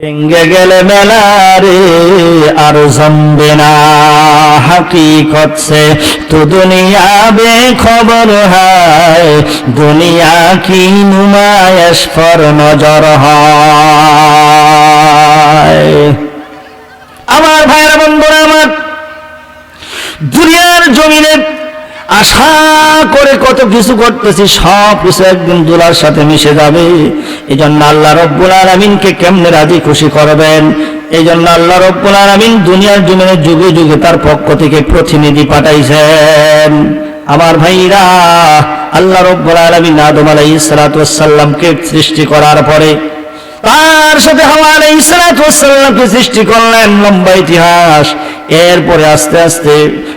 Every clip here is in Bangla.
ভেঙ্গে গেলে মেলারে আর জমবে না। হাকিকত সে তো দুনিয়া বে খবর হয়, দুনিয়া কি নুমায়শ পর নজর হয়। আমার ভাইরা বন্ধুরা, আমার দুনিয়ার জমিনে আশা করে কত কিছু করতেছি, সব কিছু একদিন দুলার সাথে মিশে যাবে। এই জন্য আল্লাহ রব্বুল আলমিনকে কেমনে রাজি খুশি করবেন? এই জন্য আল্লাহ রব্বুল আলমিন দুনিয়ার জমিনে যুগে যুগে তার পক্ষ থেকে প্রতিনিধি পাঠাইছেন। আমার ভাইরা, আল্লাহ রব্বুল আলমিন আদম আলাই সালাতামকে সৃষ্টি করার পরে তার সাথে হাওয়া আলাই সালাতামকে সৃষ্টি করলেন লম্বা ইতিহাস। এরপরে আস্তে আস্তে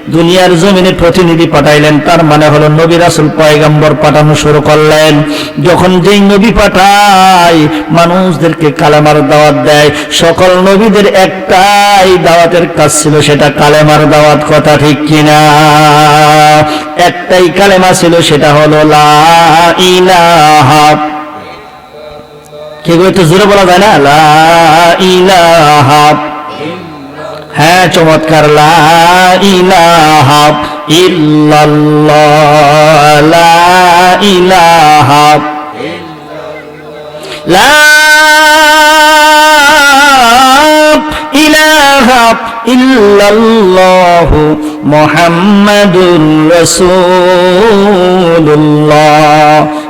দুনিয়ার জমিনে প্রতিনিধি পাঠাইলেন। তার মানে হলো নবী রাসুল পয়গাম্বর পাঠানো শুরু করলেন। যখন যেই নবী পাঠায়, মানুষদেরকে কালেমার দাওয়াত দেয়। সকল নবীদের একটাই দাওয়াতের কাজ ছিল সেটা কালেমার দাওয়াত, কথা ঠিক কিনা? একটাই কালেমা ছিল, সেটা হলো লা ইলাহা। কে গো, একটু জোরে বলা যায় না? লা হ্যাঁ চমৎকার। লা ইলাহা ইল্লাল্লাহ। লা ইলাহা লা ইলাহা ইল্লাল্লাহ মুহাম্মাদুর রাসূলুল্লাহ।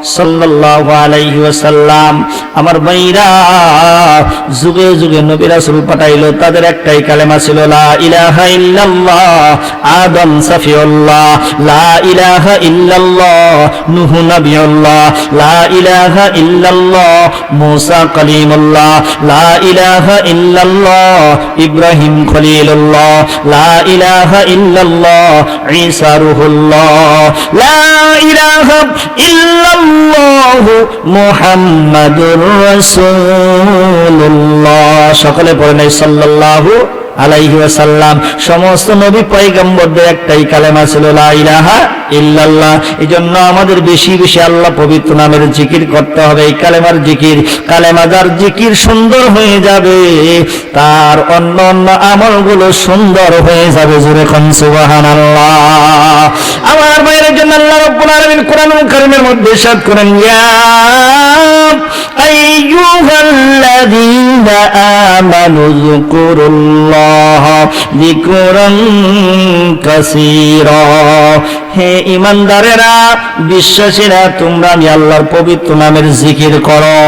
সাল্লাল্লাহু আলাইহি ওয়াসাল্লাম। আমার ভাইরা, যুগে যুগে নবী রাসূল পাঠাইলো, তাদের একটাই কালেমা ছিল, লা ইলাহা ইল্লাল্লাহ, আদম সাফিউল্লাহ, লা ইলাহা ইল্লাল্লাহ, নূহ নবিউল্লাহ, লা ইলাহা ইল্লাল্লাহ, মূসা কলিমুল্লাহ, লা ইলাহা ইল্লাল্লাহ, ইব্রাহিম খলিলুল্লাহ, লা ইলাহা ইল্লাল্লাহ, ঈসা রূহুল্লাহ, লা ইলাহা ইল্লাল্লাহ মুহাম্মাদুর রাসূলুল্লাহ। সকলে পড়েন নাই সাল্লাল্লাহু আলাইহি ওয়াসাল্লাম, সমস্ত নবী পয়গম্বরদের একটাই কালেমা ছিল, লা ইলাহা ইল্লাল্লাহ। জন্য আমাদের বেশি বেশি আল্লাহ পবিত্র নামের জিকির করতে হবে। এই কালেমার জিকির, কালেমাদার জিকির সুন্দর হয়ে যাবে, তার অন্য অন্য আমলগুলো সুন্দর হয়ে যাবে। জুরে কোন, সুবহানাল্লাহ। আমার ভাইয়ের জন্য আল্লাহ রাব্বুল আলামিন কোরআনুল কারীমের মধ্যে ইরশাদ করেন, ইয়া আইয়ুহাল্লাযীনা আমানু যকুরুল্লাহ যিকরান কাসীরা। হে ইমানদারেরা, বিশ্বাসীরা, তোমরা আমি আল্লাহর পবিত্র নামের জিকির করো,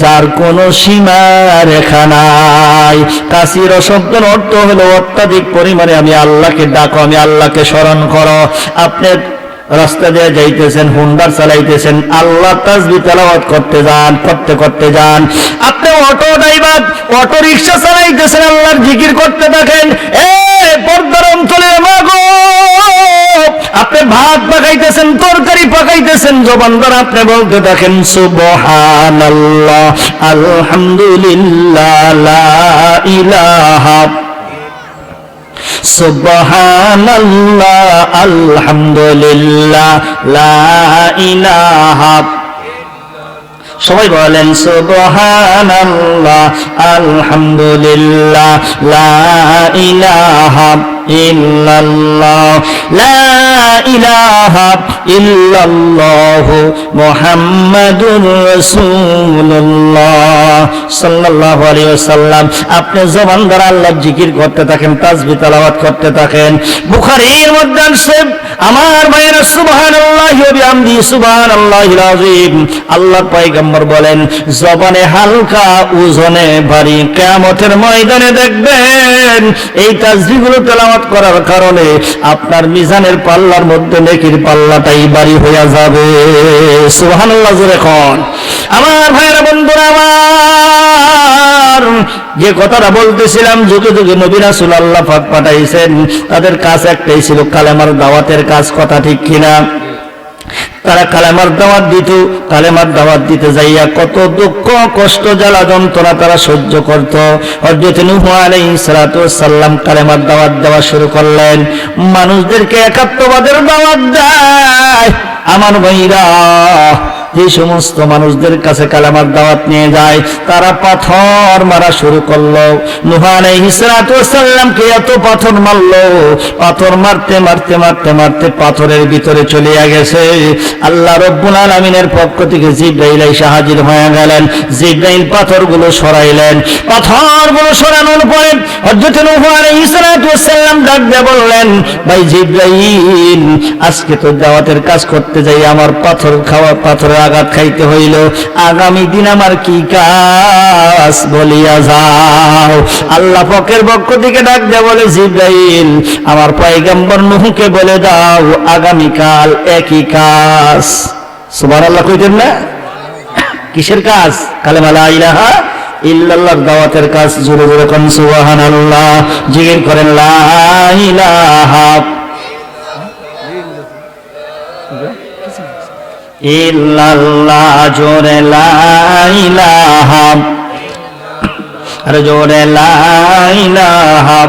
যার কোনো সীমা রেখা নাই। কাসির শব্দের অর্থ হলো অত্যাধিক পরিমাণে আমি আল্লাহকে ডাকো, আমি আল্লাহকে স্মরণ করো। আপনি রাস্তা দিয়ে যাইতেছেন, হুন্ডার চালাইতেছেন, আল্লাহ তাজবি তেলাওয়াত করতে যান, করতে করতে যান। আপনি অটো ড্রাইভার, অটো রিক্সা চালাইতেছেন, আল্লাহর জিকির করতে থাকেন, এ পর্দার অঞ্চলে মাগো। আপনি ভাত পাকাইতেছেন, তরকারি পাকাইতেছেন জবান দ্বারা আপনি বলতে থাকেন, সুবহানাল্লাহ, আলহামদুলিল্লাহ, লা ইলাহা সুবহানাল্লাহ আলহামদুলিল্লাহ লা ইলাহা। সবাই বলেন সুবহানাল্লাহ আলহামদুলিল্লাহ লা ইলাহা। আপনি জবান দ্বারা আল্লাহর জিকির করতে থাকেন, তাসবিহ, তেলাওয়াত করতে থাকেন। বুখারীর মধ্যে আমার ভাইয়েরা সুবহানাল্লাহি ওয়া বিহামদি, সুবহানাল্লাহিল আযীম। আল্লাহর পয়গম্বর বলেন, জবানে হালকা ওজনে ভারী, কিয়ামতের ময়দানে দেখবেন, এই তাসবিহগুলো তেলাওয়াত করার কারণে আপনার মিজানের পাল্লার মধ্যে নেকির পাল্লাটাই বাড়ি হইয়া যাবে। সুবহানাল্লাহ, জোরে আমার ভাইয়ের, বন্ধুরা, আমার যে কথাটা বলতেছিলাম, যুগে যুগে নবীরা সুলাল্লাহ পাঠাইছেন, তাদের কাজ একটাই ছিল কালেমার দাওয়াতের কাজ, কথা ঠিক কিনা? তারা কালেমার দাওয়াত দিত, কালেমার দাওয়াত দিতে যাইয়া কত দুঃখ, কষ্ট, জ্বালা যন্ত্রণা তারা সহ্য করত। হজরত নূহ আলাইহিস সালাতু সাল্লাম কালেমার দাওয়াত দেওয়া শুরু করলেন, মানুষদেরকে একাত্মবাদের দাওয়াত দেয়, আমার ভাইরা। যে সমস্ত মানুষদের কাছে কালামার দাওয়াত নিয়ে যায়, তারা পাথর মারা শুরু করল। নুহান হিসরাতামকে এত পাথর মারলো। পাথর মারতে মারতে মারতে মারতে পাথরের ভিতরে চলিয়া গেছে। আল্লাহ রব্বুল আলমিনের পক্ষ থেকে জিব্রাইল এসে হাজির হয়ে গেলেন। জিব্রাইল পাথরগুলো সরাইলেন। পাথরগুলো সরানোর পরে হযরত নূহ আলাইহিস ডাক দিয়ে বললেন, ভাই জিব্রাইল, আজকে তো দাওয়াতের কাজ করতে যাই, আমার পাথর খাওয়া, পাথরের আঘাত খাইতে হইল। আগামী দিন আমার কি কাজ বলিয়া যাও। আল্লাহ পকের পক্ষ থেকে ডাক দিয়ে বলে, জিব্রাইল, আমার পয়গম্বর নুহকে বলে দাও, আগামীকাল একই কাজ। সুবহানাল্লাহ কইতেন না? কিসের কাজ? কালেমা লা ইলাহা ইল্লাল্লাহর দাওয়াতের কাজ, জোরে জোরে কোন, সুবহানাল্লাহ। জিকির করেন, লা ইলাহা ইল্লাল্লাহ জোরে লা ইলাহা। আর জোরে লা ইলাহা।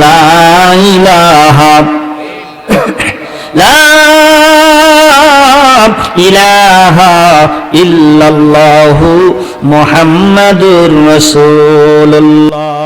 লা লা ইলাহা ইল্লাল্লাহু মুহাম্মাদুর রাসূলুল্লাহ।